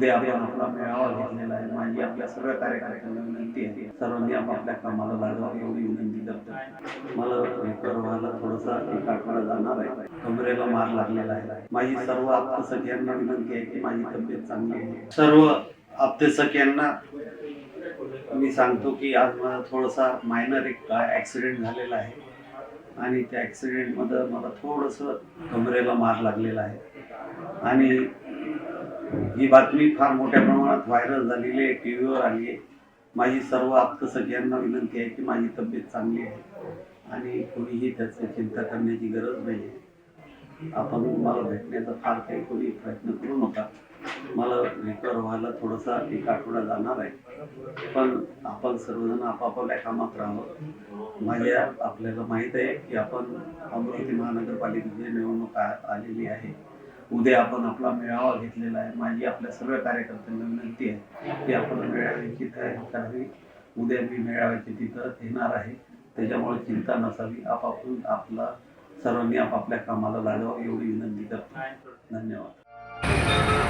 उद्या आपण आपला मेळावा घेतलेला आहे. माझी आपल्या सर्व कार्यकर्त्यांना विनंती आहे. सर्वांनी आपापल्या कामाला लागावं एवढी विनंती करतो. मला रिकवर व्हायला थोडासा एक आठवडा जाणार आहे. कमरेला मार लागलेला आहे. माझी सर्व आप्तसखियांना विनंती आहे की माझी तब्येत चांगली आहे. सर्व आप्तसखियांना मी सांगतो की आज मला थोडासा मायनर एक ॲक्सिडेंट झालेला आहे. आणि त्या ॲक्सिडेंटमध्ये मला थोडंसं कमरेला मार लागलेला आहे. आणि ही बातमी फार मोठ्या प्रमाणात व्हायरल झालेली आहे टी व्हीवर आली आहे. माझी सर्व आप्तसखियांना विनंती आहे की माझी तब्येत चांगली आहे आणि कोणीही त्याची चिंता करण्याची गरज नाही आहे. आपण मला भेटण्याचा फार काही कोणी प्रयत्न करू नका. मला रिकवर व्हायला थोडासा एक आठवडा जाणार आहे. पण आपण सर्वजण आपापल्या कामात राहावं. माझ्या आपल्याला माहीत आहे की आपण अमरावती महानगरपालिकेची निवडणूक आलेली आहे. उद्या आपण आपला मेळावा घेतलेला आहे. माझी आपल्या सर्व कार्यकर्त्यांना विनंती आहे की आपण मेळाव्याची तयारी करावी. उद्या मी मेळाव्याची तिथं येणार आहे. त्याच्यामुळे चिंता नसावी. आपापून आपला सर्वांनी आपापल्या कामाला लागावं एवढी विनंती करतो. धन्यवाद.